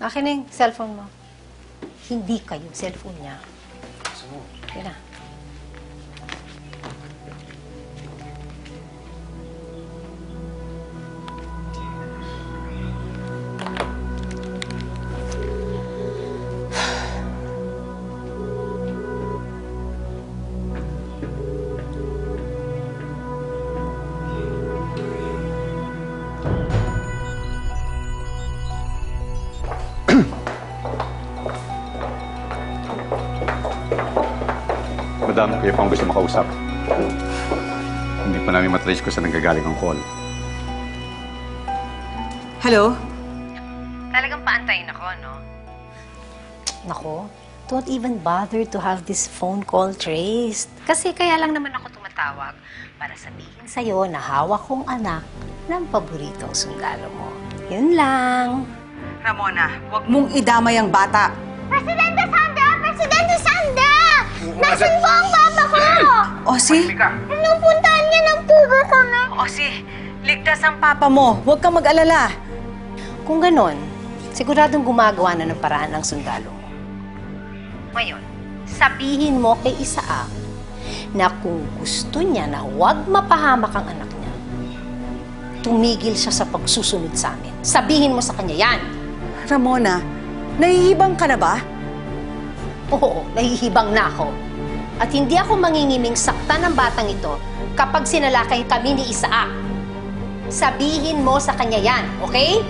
Akin na yung cellphone mo. Hindi kayo, cellphone niya. Yun na. Madam, kayo pa ang gusto makausap. Hindi pa namin matrace ko sa nanggagaling ang call. Hello? Talagang paantayin ako, no? Nako, don't even bother to have this phone call traced. Kasi kaya lang naman ako tumatawag para sabihin sa'yo na hawak kong anak ng paboritong sundalo mo. Yun lang. Ramona, huwag mong idamay ang bata. Presidente Osi? Pinupuntahan niya ng pugo ko na. Osi, ligtas ang papa mo. Huwag kang mag-alala. Kung ganon, siguradong gumagawa na ng paraan ng sundalo mo. Ngayon, sabihin mo kay Isaac na kung gusto niya na huwag mapahamak ang anak niya, tumigil siya sa pagsusunod sa amin. Sabihin mo sa kanya yan. Ramona, nahihibang ka na ba? Oo, nahihibang na ako. At hindi ako mangingiming saktan ng batang ito kapag sinalakay kami ni Isaac. Sabihin mo sa kanya yan, okay?